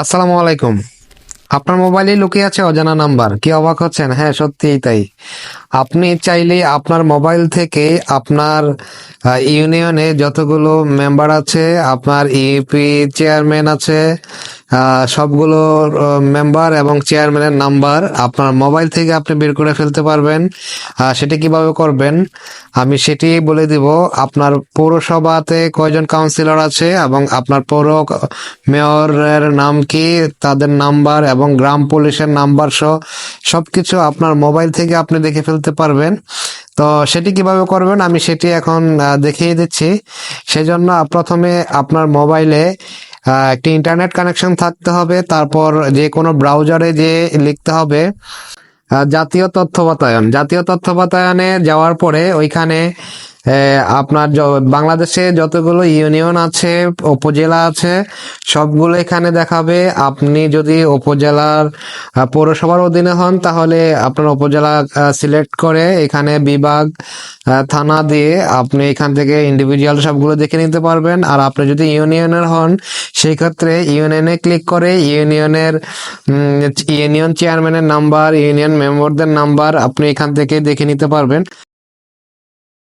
আসসালামু আলাইকুম। আপনার মোবাইলে লুকিয়ে আছে অজানা নাম্বার। কি অবাক হচ্ছেন? হ্যাঁ সত্যিই তাই। আপনি চাইলে আপনার মোবাইল থেকে আপনার ইউনিয়নে যতগুলো মেম্বার আছে, আপনার ইউপি চেয়ারম্যান আছে সবগুলো মেম্বার এবং চেয়ারম্যানের নাম্বার আপনার মোবাইল থেকে আপনি বের করে ফেলতে পারবেন। সেটা কীভাবে করবেন? আমি সেটি বলে দিব। আপনার পৌরসভাতে কয়জন কাউন্সিলর আছে এবং আপনার পৌর মেয়রের নাম কি, তাদের নাম্বার এবং গ্রাম পুলিশের নাম্বার সহ সব কিছু আপনার মোবাইল থেকে আপনি দেখে ফেলতে পারবেন। তো সেটি কীভাবে করবেন? আমি সেটি এখন দেখিয়ে দিচ্ছি। সেজন্য প্রথমে আপনার মোবাইলে একটি ইন্টারনেট কানেকশন থাকতে হবে, তারপর যে কোনো ব্রাউজারে যে লিখতে হবে জাতীয় তথ্য বাতায়ন। জাতীয় তথ্য বাতায়নে যাওয়ার পরে ওইখানে আপনার বাংলাদেশে যতগুলো ইউনিয়ন আছে, উপজেলা আছে, সবগুলো এখানে দেখাবে। আপনি যদি উপজেলার পৌরসভার অধীনে হন, তাহলে আপনার উপজেলা সিলেক্ট করে এখানে বিভাগ থানা দিয়ে আপনি এখান থেকে ইন্ডিভিজুয়াল সবগুলো দেখে নিতে পারবেন। আর আপনি যদি ইউনিয়নের হন সেই ক্ষেত্রে ইউনিয়নে ক্লিক করে ইউনিয়নের ইউনিয়ন চেয়ারম্যানের নাম্বার ইউনিয়ন মেম্বারদের নাম্বার আপনি এখান থেকে দেখে নিতে পারবেন।